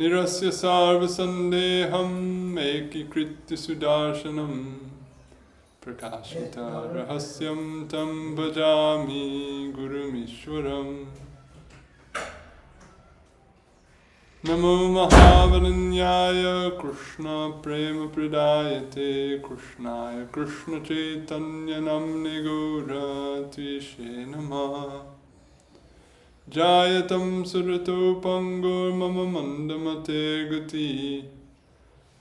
निरस्य सर्वसन्देहम् एकीकृत्य सुदर्शनम् प्रकाशितरहस्यं तं भजामि गुरुमीश्वरम् नमो महावरण्याय कृष्णप्रेमप्रदायते कृष्णाय कृष्णचैतन्यनम्ने गौरत्विषे नमः जायतं सुरतो पङ्गुर्मम मन्दमते गति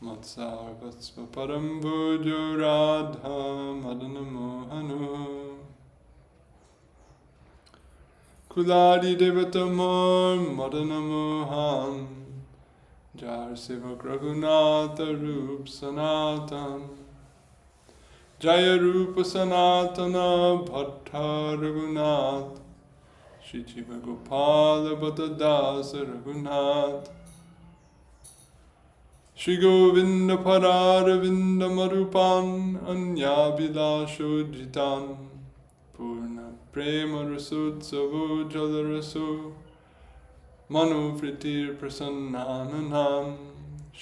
मत्सार्वस्व परं भुजो राधा मदनमोहनो। कुलादिदेवतमोर मदनमोहन जार सेवक रघुनाथ रूप सनातन। जय रूप सनातन भट्ट रघुनाथ श्री जीव गोपाल बद रघुनाथ श्री गोविंद फरारविंद मरुपान अन्याभिलाषोजितान पूर्ण प्रेम रसोत्सवो जलरसो मनोवृत्तिर्प्रसन्नाननां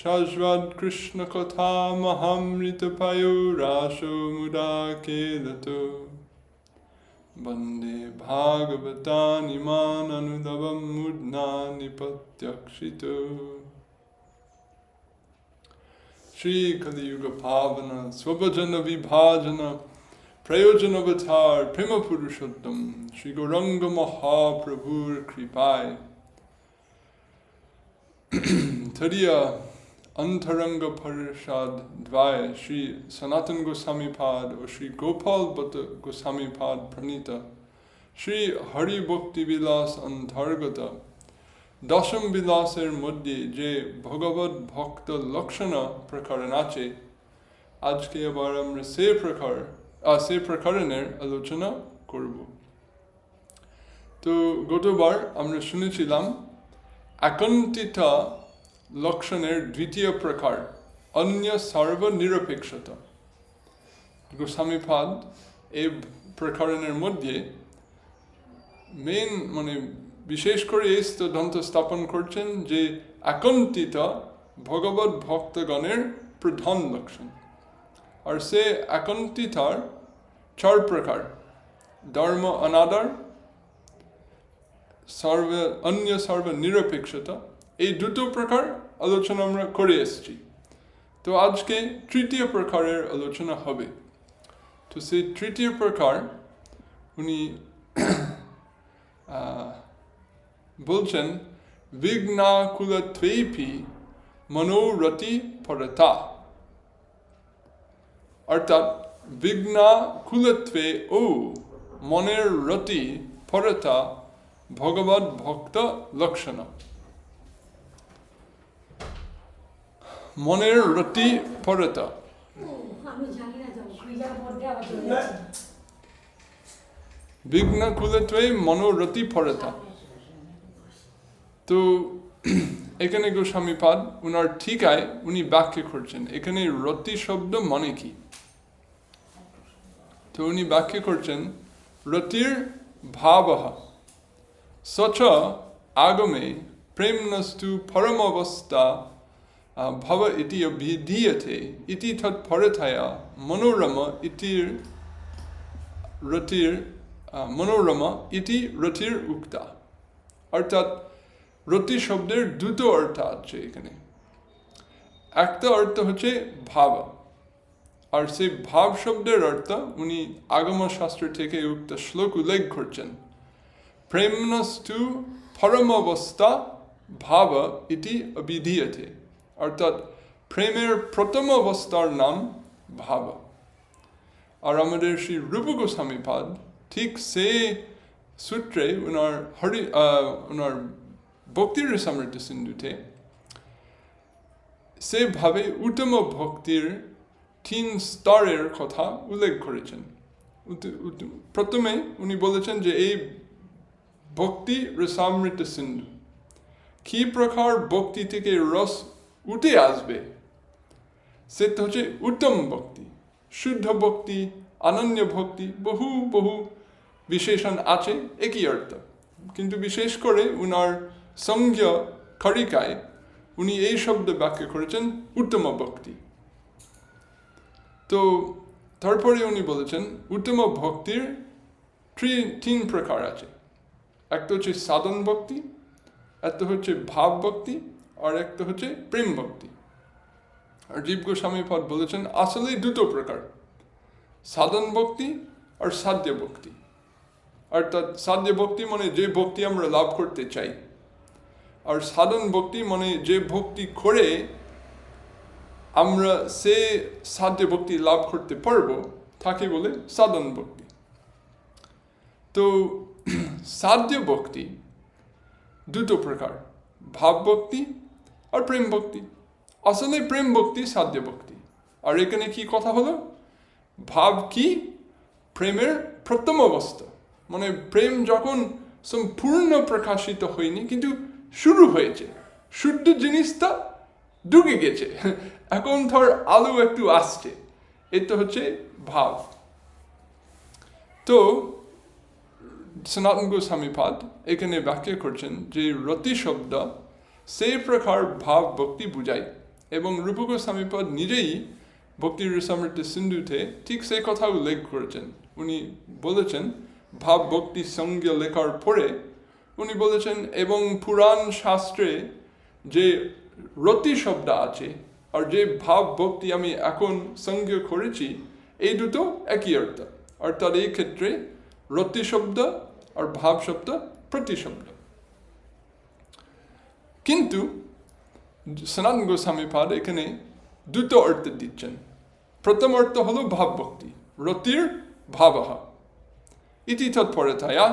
शाश्वत कृष्ण कथा महामृतपयो राशो मुदा केलतो वन्दे भागवतानिमान् अनुदवं मूर्ध्ना निपत्यक्षितो श्रीकलियुगपावन स्वभजन विभाजन প্রয়োজন অবতার প্রেম পুরুষোত্তম শ্রী গৌরঙ্গ মহাপ্রভুর কৃপায় তদীয় অন্তরঙ্গ পরিষদ দ্বয় শ্রী সনাতন গোস্বামী পাদ ও শ্রী গোপাল বত গোস্বামী পাদ প্রণীত শ্রী হরি ভক্তি বিলাস অন্তর্গত দশম বিলাসের মধ্যে যে ভগবত ভক্ত লক্ষণ প্রকরণ আছে আজকে আবার আমরা সে প্রকার সে প্রকরণের আলোচনা করব তো গতবার আমরা শুনেছিলাম একন্তিত লক্ষণের দ্বিতীয় প্রকার, অন্য সর্বনিরপেক্ষতা। গোস্বামীপাদ এই প্রকরণের মধ্যে মেন মানে বিশেষ করে এই সিদ্ধান্ত স্থাপন করছেন যে একন্তিত ভগবত ভক্তগণের প্রধান লক্ষণ। আর সে একন্তিতার চার প্রকার, ধর্ম অনাদর, সর্ব, অন্য সর্ব নিরপেক্ষতা এই দুটো প্রকার আলোচনা আমরা করে এসেছি। তো আজকে তৃতীয় প্রকারের আলোচনা হবে। তো সেই তৃতীয় প্রকার উনি বলছেন, বিঘ্নাকুলত্বেপি মনোরতি পরতা অর্থাৎ বিঘ্না কুলত্বে ও মনের রতি পরতা ভগবত ভক্ত লক্ষণ। মনের চলে যাচ্ছে বিঘ্ন কুলত্বে মনোরতি পরতা তো, এখানে গোস্বামী পাদ, উনার ঠিকায় উনি ব্যাখ্যা করছেন। এখানে রতি শব্দ মনে কি? তো উনি ব্যাখ্যা করছেন রতির ভাব সচ আগমে প্রেমনস্তু পরম অবস্থা ভব ইতি অভিধীয়তে ইতি তৎপরতয়া মনোরম ইতির রতির মনোরম ইতি রতির উক্তা অর্থাৎ রতি শব্দের দুটো অর্থ আছে এখানে একটা অর্থ হচ্ছে ভাব আর সেই ভাব শব্দের অর্থ উনি আগম শাস্ত্র থেকে উক্ত শ্লোক উল্লেখ করছেন প্রেমনস্তু পরম অবস্থা ভাব ইতি অবিধীয়তে অর্থাৎ প্রেমের প্রথম অবস্থার নাম ভাব। আর আমাদের শ্রী রূপ গোস্বামী পাদ ঠিক সে সূত্রে ওনার হরি ওনার ভক্তির সমৃদ্ধ সিন্ধুতে সেভাবে উত্তম ভক্তির তিন স্তরের কথা উল্লেখ করেছেন প্রথমে উনি বলেছেন যে এই ভক্তি রসামৃত সিন্ধু, কি প্রকার ভক্তি থেকে রস উঠে আসবে। সেটা হচ্ছে উত্তম ভক্তি, শুদ্ধ ভক্তি, অনন্য ভক্তি, বহু বহু বিশেষণ আছে একই অর্থ। কিন্তু বিশেষ করে উনার সংজ্ঞ খরিকায় উনি এই শব্দ ব্যাখ্যা করেছেন, উত্তম ভক্তি। তো তারপরে উনি বলেছেন, উত্তম ভক্তির তিন প্রকার আছে। একটা হচ্ছে সাধন ভক্তি, একটা হচ্ছে ভাব ভক্তি আর একটা হচ্ছে প্রেম ভক্তি। আর জীব গোস্বামী পদ বলেছেন, আসলেই দুটো প্রকার, সাধন ভক্তি আর সাধ্য ভক্তি। অর্থাৎ সাধ্য ভক্তি মানে যে ভক্তি আমরা লাভ করতে চাই, আর সাধন ভক্তি মানে যে ভক্তি করে আমরা সে সাধ্য ভক্তি লাভ করতে পারব, তাকে বলে সাধন ভক্তি। তো সাধ্য ভক্তি দুটো প্রকার, ভাব ভক্তি আর প্রেম ভক্তি। আসলে প্রেম ভক্তি, সাধ্য ভক্তি। আর এখানে কি কথা হলো? ভাব কি? প্রেমের প্রথম অবস্থা। মানে প্রেম যখন সম্পূর্ণ প্রকাশিত হয়নি, কিন্তু শুরু হয়েছে। শুদ্ধ জিনিসটা ঢুকে গেছে। এখন ধর আলো একটু আসছে। এটা হচ্ছে ভাব। তো সনাতন গোস্বামী পাদ এখানে ব্যাখ্যা করছেন যে রতি শব্দ সেই প্রকার ভাব ভক্তি বুঝায় এবং রূপ গোস্বামী পদ নিজেই ভক্তির রসামৃত সিন্ধুতে ঠিক সেই কথা উল্লেখ করেছেন। উনি বলেছেন, ভাব ভক্তি সঙ্গে লেখার পরে উনি বলেছেন, এবং পুরাণ শাস্ত্রে যে রতি শব্দ আছে আর যে ভাব ভক্তি আমি এখন সঙ্গে করেছি, এই দুটো একই অর্থ। অর্থাৎ এই ক্ষেত্রে রতি শব্দ আর ভাব শব্দ প্রতিশব্দ কিন্তু সনাতন গোস্বামী পাদ এখানে দুটো অর্থ দিচ্ছেন। প্রথম অর্থ হলো ভাবভক্তি, রতির ভাবহ। ইতি তৎপরতায়া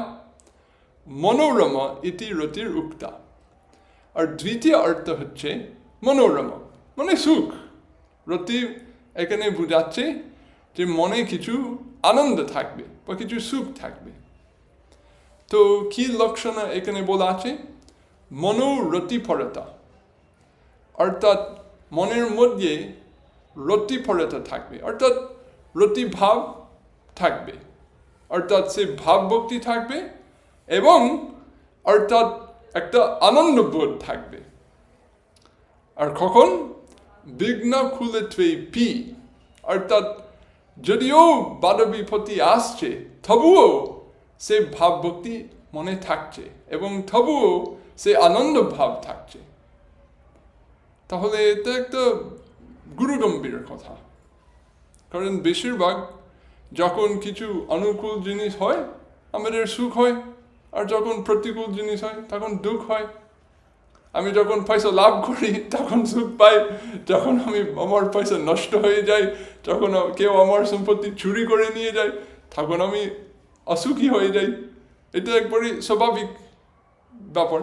মনোরমা ইতি রতির উক্তা। আর দ্বিতীয় অর্থ হচ্ছে মনোরমা মানে সুখ। রতি এখানে বোঝাচ্ছে যে মনে কিছু আনন্দ থাকবে বা কিছু সুখ থাকবে। তো কি লক্ষণ এখানে বলা আছে? মনোরতিপরতা অর্থাৎ মনের মধ্যে রতিপরতা থাকবে। অর্থাৎ রতিভাব থাকবে। অর্থাৎ সে ভাব ভক্তি থাকবে এবং অর্থাৎ একটা আনন্দ বোধ থাকবে। আর কখন? বিঘ্ন খুলে থুই পি। অর্থাৎ যদিও বাধা বিপত্তি আসছে, তবুও সে ভাব ভক্তি মনে থাকছে এবং তবুও সে আনন্দ ভাব থাকছে তাহলে এটা একটা গুরুগম্ভীর কথা কারণ বেশিরভাগ যখন কিছু অনুকূল জিনিস হয় আমাদের সুখ হয় আর যখন প্রতিকূল জিনিস হয় তখন দুঃখ হয় আমি যখন পয়সা লাভ করি তখন সুখ পাই যখন আমি আমার পয়সা নষ্ট হয়ে যায় যখন কেউ আমার সম্পত্তি চুরি করে নিয়ে যায় তখন আমি অসুখী হয়ে যাই এটা একবারই স্বাভাবিক ব্যাপার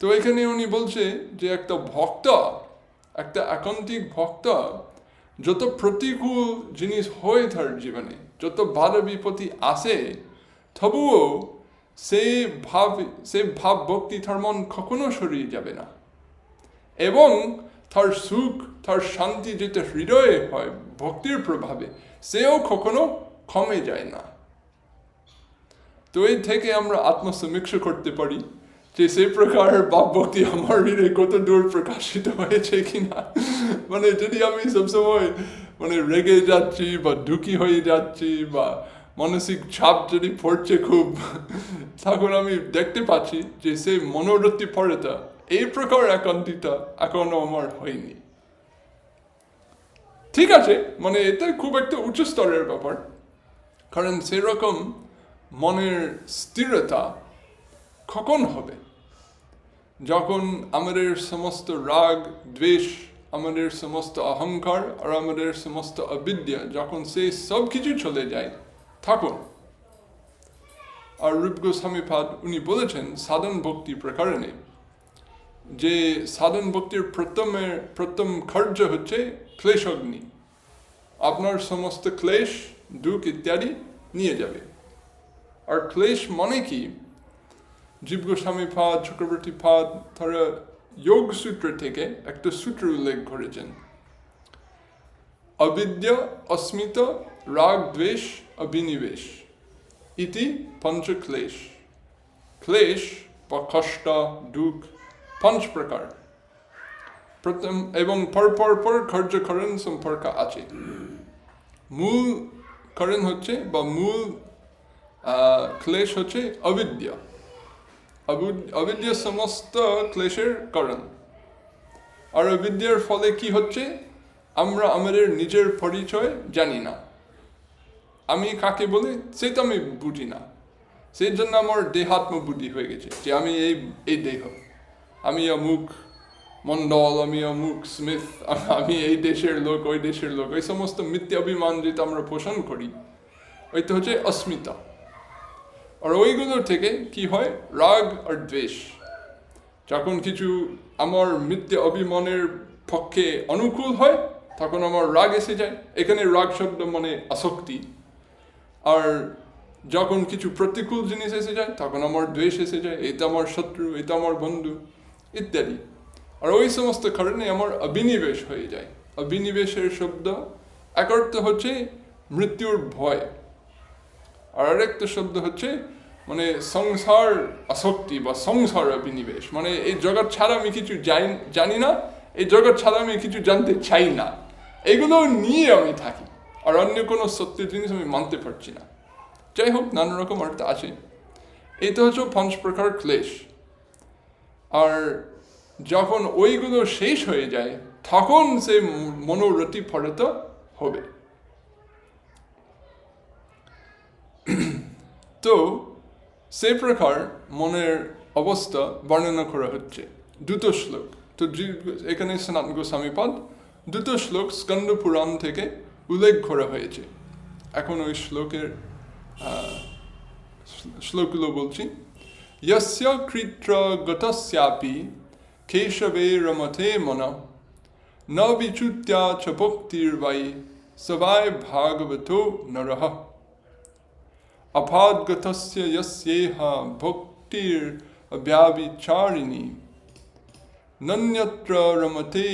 তো এখানে উনি বলছে যে একটা ভক্ত, একটা একান্তিক ভক্ত, যত প্রতিকূল জিনিস হয় তার জীবনে, যত বাধা বিপত্তি আসে, তবুও সেই ভাব সেই ভাব ভক্তি তার মন কখনো সরিয়ে যাবে না। এবং তার সুখ, তার শান্তি, যেটা হৃদয়ে হয়, ভক্তির প্রভাবে, সেও কখনো কমে যায় না। তো এই থেকে আমরা আত্মসমীক্ষা করতে পারি যে সেই প্রকার ভাব ভক্তি আমার হৃদয়ে কত দূর প্রকাশিত হয়েছে কিনা। মানে যদি আমি সবসময় মানে রেগে যাচ্ছি বা দুঃখী হয়ে যাচ্ছি বা মানসিক চাপ যদি পড়ছে খুব, তখন আমি দেখতে পাচ্ছি যে সেই মনোরথী পড়েটা এই প্রকার একান্তিটা এখনও আমার হয়নি। ঠিক আছে মানে এটা খুব একটা উচ্চ স্তরের ব্যাপার। কারণ সেরকম মনের স্থিরতা কখন হবে। যখন আমাদের সমস্ত রাগ, দ্বেষ, আমাদের সমস্ত অহংকার আর আমাদের সমস্ত অবিদ্যা যখন সেই সব কিছু চলে যায়, থাকুন। আর রূপ গোস্বামী পাদ, উনি বলেছেন সাধন ভক্তি প্রকারণে, যে সাধন ভক্তির প্রথমের প্রথম কার্য হচ্ছে ক্লেশগ্নি। আপনার সমস্ত ক্লেশ, দুঃখ ইত্যাদি নিয়ে যাবে। আর ক্লেশ মানে কি? জীব গোস্বামী পাদ, চক্রবর্তী পাদ, তারা যোগ সূত্র থেকে একটা সূত্র উল্লেখ করেছেন। অবিদ্যা, অস্মিত, রাগ, দ্বেষ, অবিনিবেশ ইতি পঞ্চ ক্লেশ ক্লেশ বা কষ্ট, দুঃখ পঞ্চ প্রকার। প্রথম এবং পর পর পর কার্যকরণ সম্পর্ক আছে। মূল কারণ হচ্ছে বা মূল ক্লেশ হচ্ছে অবিদ্যা। অবু- অবিদ্যা সমস্ত ক্লেশের কারণ। আর অবিদ্যার ফলে কি হচ্ছে? আমরা আমাদের নিজের পরিচয় জানি না। আমি কাকে বলি? সেটা আমি বুঝি না। সেই জন্য আমার দেহাত্ম বুদ্ধি হয়ে গেছে যে আমি এই এই দেহ। আমি অমুক মন্ডল আমি অমুক স্মিথ, আমি এই দেশের লোক, ওই দেশের লোক। এই সমস্ত মিথ্যা অভিমান যেটা আমরা পোষণ করি, ওইটা হচ্ছে অস্মিতা। আর ওইগুলোর থেকে কি হয়? রাগ আর দ্বেষ। যখন কিছু আমার মিথ্যে অভিমানের পক্ষে অনুকূল হয়, তখন আমার রাগ এসে যায়। এখানে রাগ শব্দ মানে আসক্তি। আর যখন কিছু প্রতিকূল জিনিস এসে যায়, তখন আমার দ্বেষ এসে যায়। এটা আমার শত্রু, এটা আমার বন্ধু, ইত্যাদি। আর ওই সমস্ত কারণে আমার অভিনিবেশ হয়ে যায়। অভিনিবেশের শব্দ এক অর্থ হচ্ছে মৃত্যুর ভয়। আর আরেকটা শব্দ হচ্ছে মানে সংসার আসক্তি বা সংসার অভিনিবেশ মানে এই জগৎ ছাড়া আমি কিছু জানি না, এই জগৎ ছাড়া আমি কিছু জানতে চাই না। এগুলো নিয়ে আমি থাকি, আর অন্য কোনো সত্য জিনিস আমি মানতে পারছি না। যাই হোক, নানা রকম অর্থ আছে। এটা হচ্ছে পঞ্চ প্রকার ক্লেশ। আর যখন ওইগুলো শেষ হয়ে যায়, তখন সে মনোরতি ফলিত হবে। তো সে প্রকার মনের অবস্থা বর্ণনা করা হচ্ছে দুটো শ্লোক তো যে- এখানে সনাতন গোস্বামীপদ দুটো শ্লোক স্কন্দ পুরাণ থেকে উল্লেখ করা হয়েছে এখন ওই শ্লোকের আহ, শ্ল- শ্লোকগুলো বলছি यस्य কৃত্র গতস্যাপি কেশবে রমতে মন ন বিচ্যুত্যা চ ভক্তির্বাই সবাই ভাগবতো নরহ अपाद्गतस्य यस्येह भक्तिर्व्याविचारिणी नन्यत्र रमते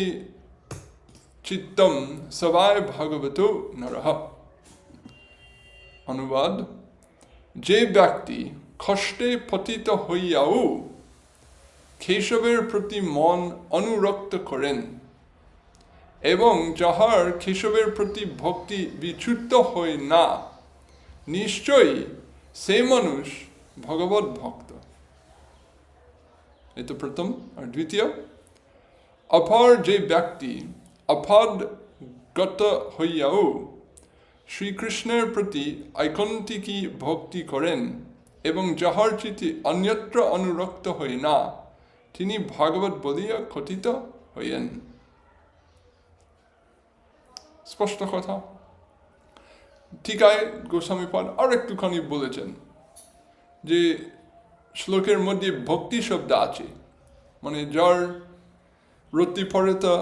চিত্তম সবাই ভগবত নরহ অনুবাদ যে ব্যক্তি কষ্টে পতিত হইয়াও কেশবের প্রতি মন অনুরক্ত করেন এবং যাহার কেশবের প্রতি ভক্তি বিচ্যুত হয় না নিশ্চয়ই সেই মানুষ ভগবত ভক্ত। এই তো প্রথম আর দ্বিতীয়, অপর যে ব্যক্তি অপদ গত হইয়াও শ্রীকৃষ্ণের প্রতি ঐকন্তিকী ভক্তি করেন এবং যাহার চিতি অন্যত্র অনুরক্ত হয় না, তিনি ভাগবত বলিয়া কথিত হইয়েন। স্পষ্ট কথা। টিকায় গোস্বামীপাল আর একটুখানি বলেছেন যে শ্লোকের মধ্যে ভক্তি শব্দ আছে। মানে যার রতি ফরেতা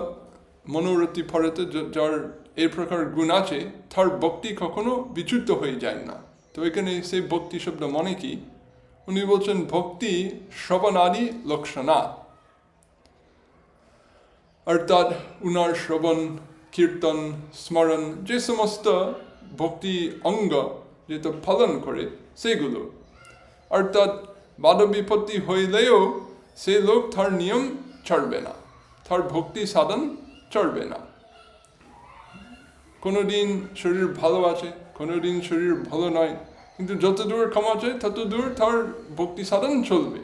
মনোরতি ফরেতে যার এই প্রকার গুণ আছে, তার ভক্তি কখনো বিচ্যুত হয়ে যায় না। তো এখানে সেই ভক্তি শব্দ মনে কি? উনি বলছেন, ভক্তি শ্রবণাদি লক্ষণা। অর্থাৎ উনার শ্রবণ, কীর্তন, স্মরণ, যে সমস্ত ভক্তি অঙ্গ যেটা পালন করে, সেগুলো। অর্থাৎ বাদ বিপত্তি হইলেও সে লোক তার নিয়ম ছাড়বে না, তার ভক্তি সাধন চড়বে না। কোনো দিন শরীর ভালো আছে কোনো দিন শরীর ভালো নয়, কিন্তু যত দূর ক্ষমা আছে তত দূর তার ভক্তি সাধন চলবে।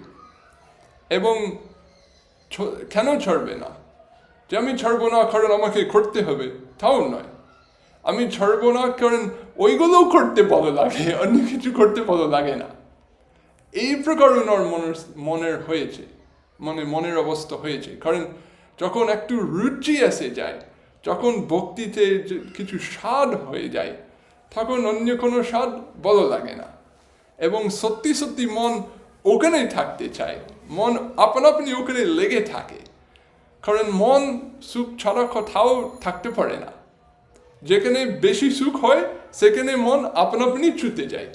এবং কেন ছাড়বে না? যে আমি ছাড়বো না, কারণ আমাকে করতে হবে, তাও নয়। আমি ছাড়বো না, কারণ ওইগুলোও করতে ভালো লাগে, অন্য কিছু করতে ভালো লাগে না। এই প্রকার ওনার মনের মনের হয়েছে মানে মনের অবস্থা হয়েছে। কারণ যখন একটু রুচি এসে যায়, যখন ভক্তিতে কিছু স্বাদ হয়ে যায়, তখন অন্য কোনো স্বাদ ভালো লাগে না। এবং সত্যি সত্যি মন ওখানেই থাকতে চায়, মন আপন আপনি ওখানে লেগে থাকে। কারণ মন সুখ ছাড়া কোথাও থাকতে পারে না। যেখানে বেশি সুখ হয়, সেখানে মন আপনা আপনি ছুটে যায়।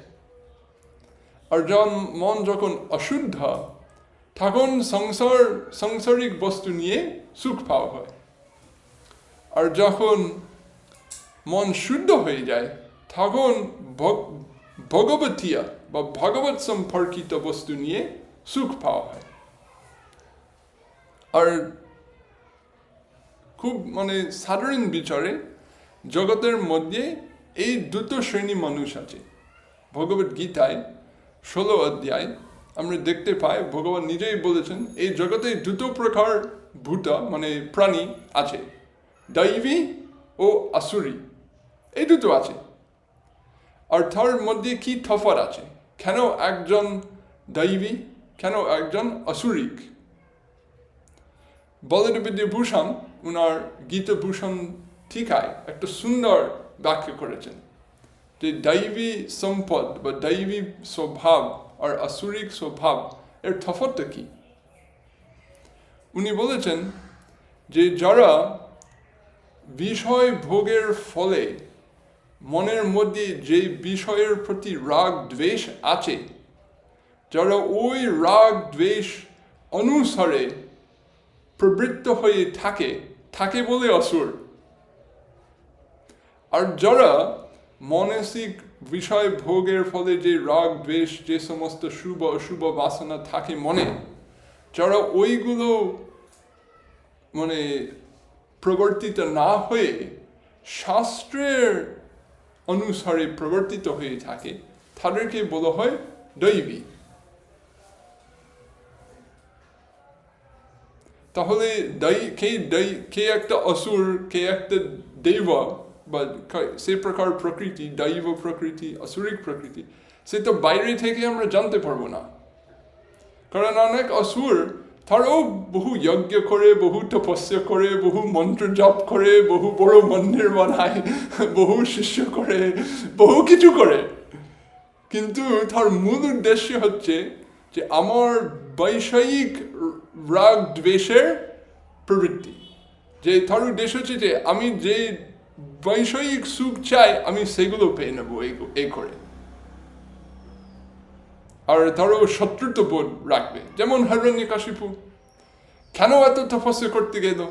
আর যখন মন যখন অশুদ্ধ, তখন সংসার, সংসারিক বস্তু নিয়ে সুখ পাওয়া হয়। আর যখন মন শুদ্ধ হয়ে যায়, তখন ভগ- ভগবতীয় বা ভগবত সম্পর্কিত বস্তু নিয়ে সুখ পাওয়া হয়। আর খুব মানে সাধারণ বিচারে জগতের মধ্যে এই দুটো শ্রেণি মানুষ আছে। ভগবত গীতায় ষোলো অধ্যায় আমরা দেখতে পাই, ভগবান নিজেই বলেছেন, এই জগতে দুটো প্রকার ভূতা মানে প্রাণী আছে। দৈবী ও আসুরি এই দুটো আছে। আর তার মধ্যে কি তফাৎ আছে? কেন একজন দৈবী, কেন একজন অসুরিক বলদেবিদ্যভূষণ উনার গীতভূষণ টিকায় একটা সুন্দর ব্যাখ্যা করেছেন যে দৈবী সম্পদ বা দৈবী স্বভাব আর আসুরিক স্বভাব, এর তফাৎটা কি? উনি বলেছেন যে যারা বিষয় ভোগের ফলে মনের মধ্যে যে বিষয়ের প্রতি রাগ, দ্বেষ আছে, যারা ওই রাগ, দ্বেষ অনুসারে প্রবৃত্ত হয়ে থাকে থাকে বলে অসুর। আর যারা মানসিক বিষয় ভোগের ফলে যে রাগ, দ্বেষ, যে সমস্ত শুভ, অশুভ বাসনা থাকে মনে, যারা ওইগুলো মানে প্রবর্তিত না হয়ে শাস্ত্রের অনুসারে প্রবর্তিত হয়ে থাকে, তাদেরকে বলা হয় দৈবী। তাহলে দৈ, কে দৈ, কে একটা অসুর, কে একটা দেব বা সে প্রকার প্রকৃতি, দৈব প্রকৃতি, অসুরিক প্রকৃতি, সে তো বাইরে থেকে আমরা জানতে পারব না। কারণ অনেক অসুর তারাও বহু যজ্ঞ করে, বহু তপস্যা করে, বহু মন্ত্র জপ করে, বহু বড় মন্দির বানায়, বহু শিষ্য করে, বহু কিছু করে। কিন্তু তার মূল উদ্দেশ্য হচ্ছে যে আমার বৈষয়িক রাগ, দ্বেষের প্রবৃত্তি। যে তার উদ্দেশ্য হচ্ছে যে আমি যে বৈষয়িক সুখ চাই আমি সেগুলো পেয়ে নেব এই করে আর ধরো শত্রুত্ব বোধ রাখবে যেমন হিরণ্যকাশিপু কেন এত তপস্যা করতে গেল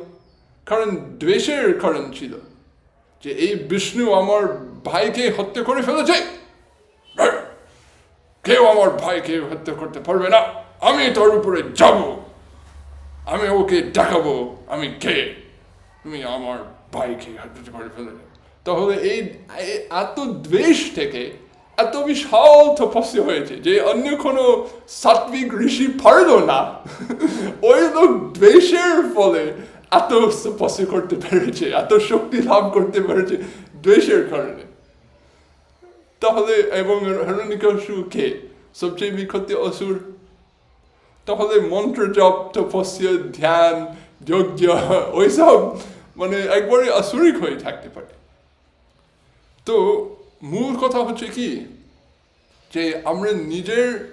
কারণ দ্বেষের কারণ ছিল যে এই বিষ্ণু আমার ভাইকে হত্যা করে ফেলেছে কেউ আমার ভাইকে হত্যা করতে পারবে না আমি তোর উপরে যাব আমি ওকে দেখাবো আমি কে তুমি আমার ভাইকে হত্যা করে ফেলেছে তাহলে এই এই এত দ্বেষ থেকে, এত বিশাল তপস্য হয়েছে যে অন্য কোনো সাত্বিক ঋষি পারল না, ওই লোক দ্বেষের ফলে এত তপস্যা করতে পেরেছে, এত শক্তি লাভ করতে পেরেছে দ্বেষের কারণে। তাহলে এবং হিরণ্যকশু কে? সবচেয়ে বিখ্যাত অসুর? তাহলে মন্ত্র জপ তপস্যা, ধ্যান, যজ্ঞ, ওইসব মানে একবারে আসুরিক হয়ে থাকতে পারে। তো মূল কথা হচ্ছে কি? যে আমরা নিজের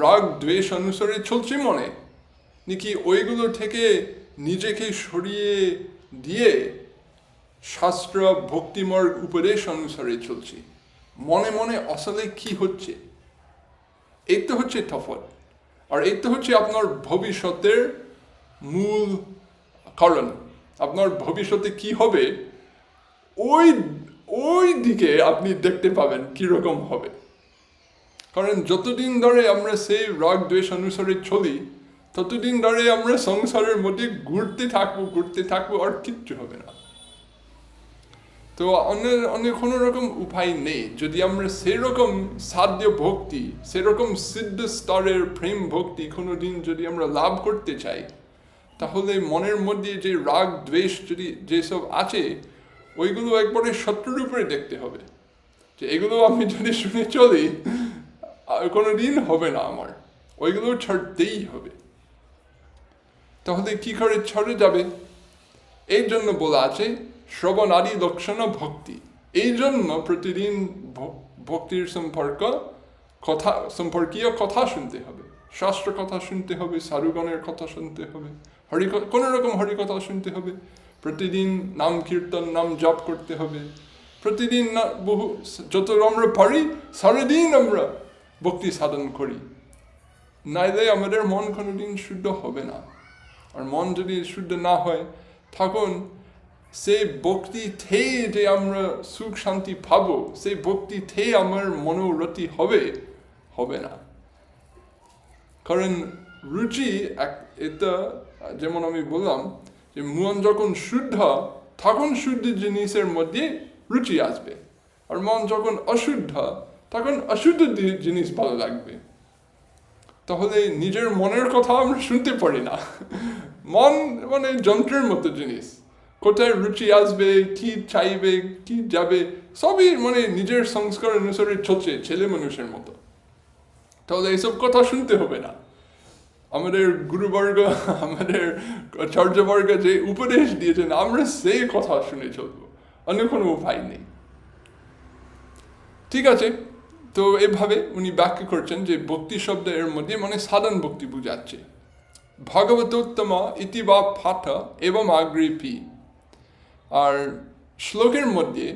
রাগ, দ্বেষ অনুসারে চলছি মনে। নাকি ওইগুলো থেকে নিজেকে সরিয়ে দিয়ে শাস্ত্র, ভক্তিমার্গ, উপদেশ অনুসারে চলছি। মনে মনে আসলে কি হচ্ছে? এই তো হচ্ছে তফত আর এই তো হচ্ছে আপনার ভবিষ্যতের মূল কারণ। আপনার ভবিষ্যতে কি হবে? ওই ওই দিকে আপনি দেখতে পাবেন কীরকম হবে। কারণ যতদিন ধরে আমরা সেই রাগ দ্বেষ অনুসারে চলি, ততদিন ধরে আমরা সংসারের মধ্যে ঘুরতে থাকব ঘুরতে থাকব আর কিচ্ছু হবে না। তো অন্য অন্য কোনো রকম উপায় নেই। যদি আমরা সেরকম সাধ্য ভক্তি, সেরকম সিদ্ধ স্তরের প্রেম ভক্তি কোনো দিন যদি আমরা লাভ করতে চাই তাহলে মনের মধ্যে যে রাগ, দ্বেষ যদি যেসব আছে, ওইগুলো একবারে শত্রুর উপরে দেখতে হবে। যে এগুলো আমি যদি শুনে চলি কোনো দিন হবে না আমার। ওইগুলো ছাড়তেই হবে। তাহলে কি করে ছড়ে যাবে? এই জন্য বলা আছে শ্রবণাদি লক্ষণ ভক্তি। এই জন্য প্রতিদিন ভক্তির সম্পর্ক, কথা, সম্পর্কীয় কথা শুনতে হবে। শাস্ত্র কথা শুনতে হবে, সারুগণের কথা শুনতে হবে। হরি কোন রকম হরি কথা শুনতে হবে। প্রতিদিন নাম কীর্তন, নাম জপ করতে হবে। প্রতিদিন বহু যত আমরা পারি, সারাদিন আমরা ভক্তি সাধন করি। নাইলে আমাদের মন কোনোদিন শুদ্ধ হবে না। আর মন যদি শুদ্ধ না হয়, তখন সেই ভক্তি থেয়ে যে আমরা সুখ শান্তি পাবো, সেই ভক্তি থেয়ে আমার মনোরতি হবে হবে না। কারণ রুচি এক এটা যেমন আমি বললাম যে মন যখন শুদ্ধ, তখন শুদ্ধ জিনিসের মধ্যে রুচি আসবে। আর মন যখন অশুদ্ধ, তখন অশুদ্ধ জিনিস ভালো লাগবে। তাহলে নিজের মনের কথা আমরা শুনতে পারি না। মন মানে যন্ত্রের মতো জিনিস। কোথায় রুচি আসবে, কি চাইবে, কি যাবে, সবই মানে নিজের সংস্কার অনুসারে চলছে, ছেলে মানুষের মতো। তাহলে এইসব কথা শুনতে হবে না। আমাদের গুরুবর্গ, আমাদের আচার্যবর্গ যে উপদেশ দিয়েছেন, আমরা সেই কথা শুনে চলবো। অন্য কোনো উপায় নেই। ঠিক আছে। তো এভাবে উনি ব্যাখ্যা করছেন যে ভক্তি শব্দ এর মধ্যে মানে সাধারণ ভক্তি বুঝাচ্ছে। ভগবতোত্তম ইতি বা এবং আগ্রিপি আর শ্লোকের মধ্যে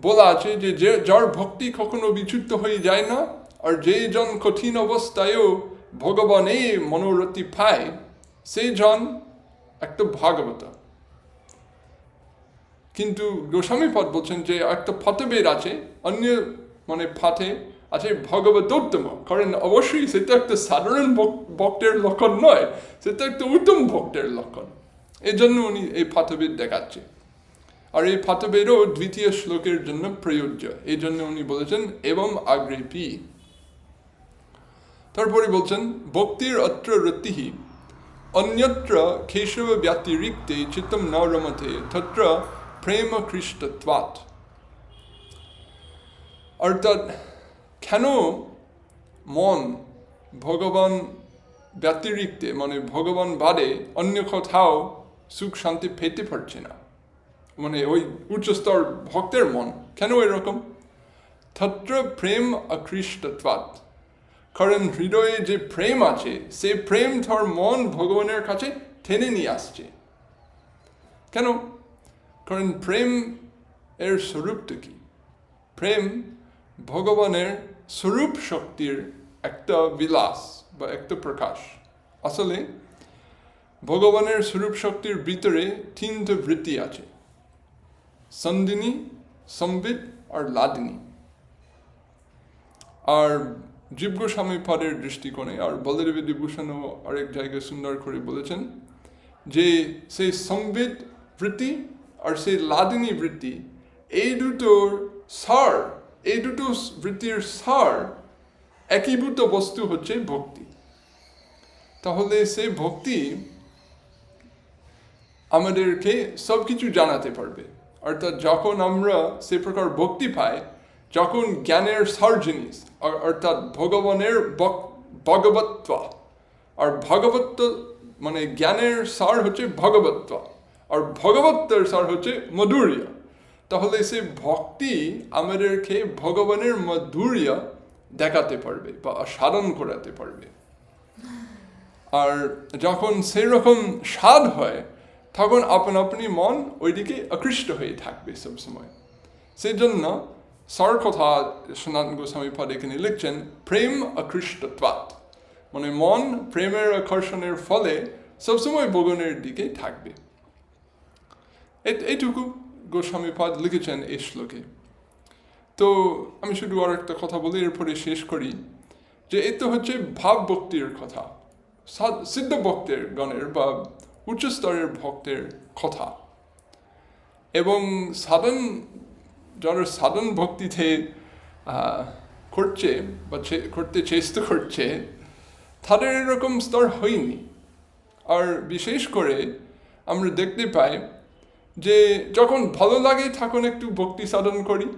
বলা আছে যে যে যার ভক্তি কখনো বিচ্যুত হয়ে যায় না, আর যে জন কঠিন অবস্থায়ও ভগবানে মনোরতি পায়, সেই জন একটা ভাগবত। কিন্তু গোস্বামী পদ বলছেন যে একটা ফতবের আছে, অন্য মানে ফাতে আছে ভগবতোত্তম। কারণ অবশ্যই সেটা একটা সাধারণ ভক্তের লক্ষণ নয় সেটা একটা উত্তম ভক্তের লক্ষণ। এই জন্য উনি এই ফাতবেদ দেখাচ্ছে। আর এই ফাতবেরও দ্বিতীয় শ্লোকের জন্য প্রযোজ্য। এই জন্য উনি বলেছেন এবং আগ্রেপি তারপরে বলছেন, ভক্তির অত্র রতিহি, অন্যত্র কেশব ব্যতিরিক্তে চিত্তম ন রমতে, তত্র প্রেম খ্রিস্টত্বাৎ অর্থাৎ, কেন মন ভগবান ব্যতিরিক্তে মানে ভগবান বাদে অন্য কোথাও সুখ শান্তি পেতে পারছে না? মানে ওই উচ্চস্তর ভক্তের মন, কেন এরকম? তত্র প্রেম অখ্রিস্টত্বাৎ কারণ হৃদয়ে যে প্রেম আছে, সে প্রেম ধর মন ভগবানের কাছে টেনে নিয়ে আসছে। কেন? কারণ প্রেম এর স্বরূপটা কি? প্রেম ভগবানের স্বরূপ শক্তির একটা বিলাস বা একটা প্রকাশ। আসলে ভগবানের স্বরূপ শক্তির ভিতরে তিনটে বৃত্তি আছে, সন্দিনী, সম্বিত আর লাদিনী। আর জীব গোস্বামী পদের দৃষ্টিকোণে আর বলদেবী বিভূষণও আরেক জায়গায় সুন্দর করে বলেছেন যে সেই সংবিদ বৃত্তি আর সেই লাদিনী বৃত্তি, এই দুটোর সার, এই দুটো বৃত্তির সার একীভূত বস্তু হচ্ছে ভক্তি। তাহলে সেই ভক্তি আমাদেরকে সব কিছু জানাতে পারবে। অর্থাৎ যখন আমরা সে প্রকার ভক্তি পাই যখন জ্ঞানের সার জিনিস অর- অর্থাৎ ভগবানের ভগবত্ব, আর ভগবত্ব মানে জ্ঞানের সার হচ্ছে ভগবত্ব, আর ভগবত্বের সার হচ্ছে মধুর্য। তাহলে সে ভক্তি আমাদেরকে ভগবানের মধুর্য দেখাতে পারবে বা সাধন করাতে পারবে। আর যখন সেই রকম স্বাদ হয়, তখন আপন আপনি মন ওইদিকে আকৃষ্ট হয়ে থাকবে সবসময়। সেই জন্য কথা সনাতন গোস্বামী পদ এখানে লিখছেন প্রেম আকৃষ্টত্বাৎ মানে মন প্রেমের আকর্ষণের ফলে সবসময় ভগবানের দিকে থাকবে এইটুকু গোস্বামী পদ লিখেছেন এই শ্লোকে তো আমি শুধু আর একটা কথা বলি এরপরে শেষ করি যে এ তো হচ্ছে ভাব ভক্তির কথা সিদ্ধ ভক্তের গণের বা উচ্চ স্তরের ভক্তের কথা এবং সাধন যারা সাধন ভক্তিতে করছে বা করতে চেষ্টা করছে, তাদের এরকম স্তর হয়নি। আর বিশেষ করে আমরা দেখতে পাই যে যখন ভালো লাগে তখন একটু ভক্তি সাধন করি,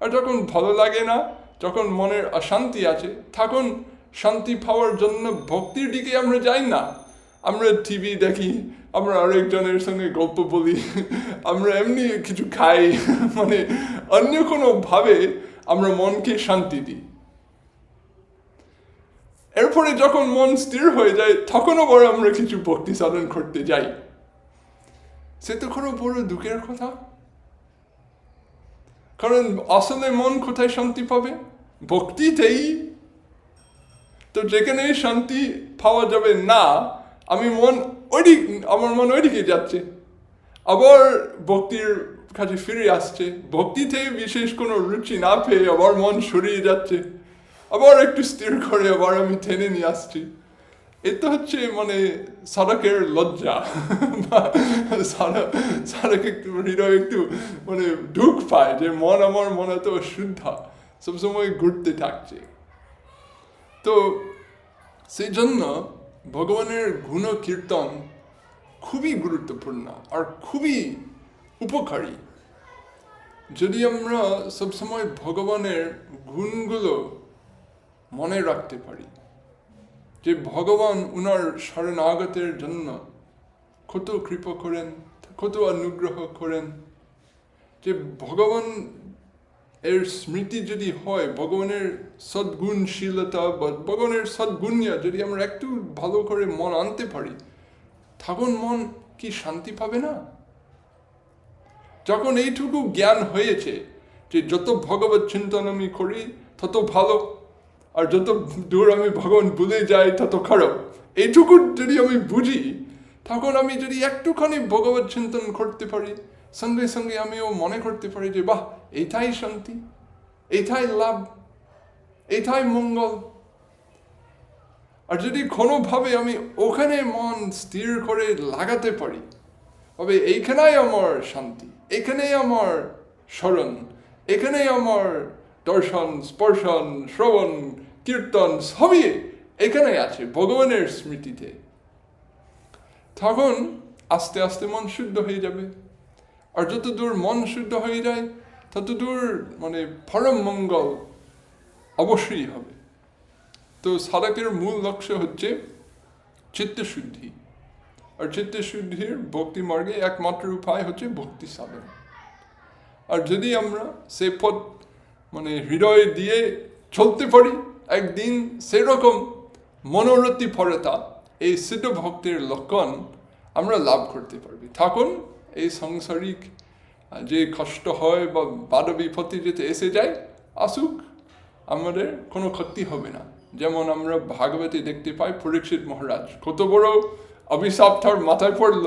আর যখন ভালো লাগে না, যখন মনের অশান্তি আছে, তখন শান্তি পাওয়ার জন্য ভক্তির দিকে আমরা যাই না। আমরা টিভি দেখি আমরা আরেকজনের সঙ্গে গল্প বলি। আমরা এমনি কিছু খাই মানে অন্য কোনো ভাবে আমরা মনকে শান্তি দিই। এরপরে যখন মন স্থির হয়ে যায় তখন আবার আমরা কিছু ভক্তি সাধন করতে যাই। সে তো কোনো বড় দুঃখের কথা। কারণ আসলে মন কোথায় শান্তি পাবে? ভক্তিতেই। তো যেখানে শান্তি পাওয়া যাবে না, আমি মন ওইদিক আমার মন ওইদিকে যাচ্ছে। আবার ভক্তির কাছে ফিরে আসছে। ভক্তিতে বিশেষ কোনো রুচি না পেয়ে আবার মন সরিয়ে যাচ্ছে। আবার একটু স্থির করে আবার আমি টেনে নিয়ে আসছি। এটা হচ্ছে মানে সারাকের লজ্জা। সারাকে একটু, হৃদয় একটু মানে ঢুক পায় যে মন আমার মনে তো শুদ্ধা। সবসময় ঘুরতে থাকছে। তো সেই জন্য ভগবানের গুণ কীর্তন খুবই গুরুত্বপূর্ণ আর খুবই উপকারী। যদি আমরা সবসময় ভগবানের গুণগুলো মনে রাখতে পারি, যে ভগবান উনার শরণাগতের জন্য কত কৃপা করেন, কত অনুগ্রহ করেন, যে ভগবান এর স্মৃতি যদি হয়, ভগবানের সদ্গুণশীলতা বা ভগবানের সদ্গুণিয়া যদি আমরা একটু ভালো করে মন আনতে পারি, তখন মন কি শান্তি পাবে না? যখন এইটুকু জ্ঞান হয়েছে যে যত ভগবত চিন্তন আমি করি, তত ভালো, আর যত দূর আমি ভগবান ভুলে যাই, তত খারাপ। এইটুকু যদি আমি বুঝি, তখন আমি যদি একটুখানি ভগবত চিন্তন করতে পারি সঙ্গে সঙ্গে আমিও মনে করতে পারি যে, বাহ এইটাই শান্তি এইটাই লাভ এইটাই মঙ্গল। আর যদি কোনোভাবে আমি ওখানে মন স্থির করে লাগাতে পারি, তবে এইখানেই আমার শান্তি এখানেই আমার স্মরণ এখানেই আমার দর্শন, স্পর্শন, শ্রবণ, কীর্তন, সবই এখানে আছে ভগবানের স্মৃতিতে। তখন আস্তে আস্তে মন শুদ্ধ হয়ে যাবে। আর যত দূর মন শুদ্ধ হয়ে যায় তত দূর মানে পরম মঙ্গল অবশ্যই হবে। তো সাধকের মূল লক্ষ্য হচ্ছে চিত্তশুদ্ধি। আর চিত্তশুদ্ধির ভক্তি মার্গে একমাত্র উপায় হচ্ছে ভক্তি সাধন। আর যদি আমরা সে পথ মানে হৃদয় দিয়ে চলতে পারি, একদিন সেরকম মনোরতি পরতা এই সিদ্ধ ভক্তির লক্ষণ আমরা লাভ করতে পারবি। তখন এই সাংসারিক যে কষ্ট হয় বা বাধা বিপত্তি যেতে এসে যায়, আসুক, আমাদের কোনো ক্ষতি হবে না। যেমন আমরা ভাগবতী দেখতে পাই, পরীক্ষিত মহারাজ, কত বড় অভিশাপ তার মাথায় পড়ল।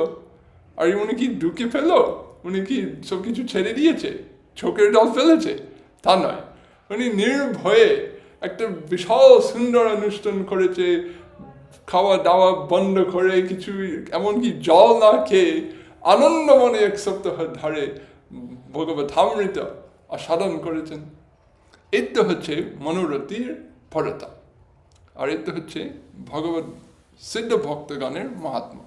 আর উনি কি ঢুকে ফেলো? উনি কি সব কিছু ছেড়ে দিয়েছে? চোখের জল ফেলেছে? তা নয়। উনি নির্ভয়ে একটা বিশাল সুন্দর অনুষ্ঠান করেছে খাওয়া দাওয়া বন্ধ করে, কিছু এমনকি জল না খেয়ে আনন্দ মনে এক ধরে ভগবত ধামৃত সাধন করেছেন। এই তো হচ্ছে মনোরতির পরতা আর এই তো হচ্ছে ভগবত সিদ্ধ ভক্তগণের মহাত্মা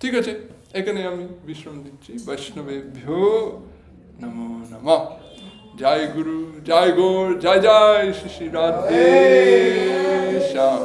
ঠিক আছে, এখানে আমি বিশ্রাম দিচ্ছি। বৈষ্ণবে ভ্যো নমো নম। জয় গুরু, জয় গৌর, জয় জয় শ্রী রাধে শ্যাম।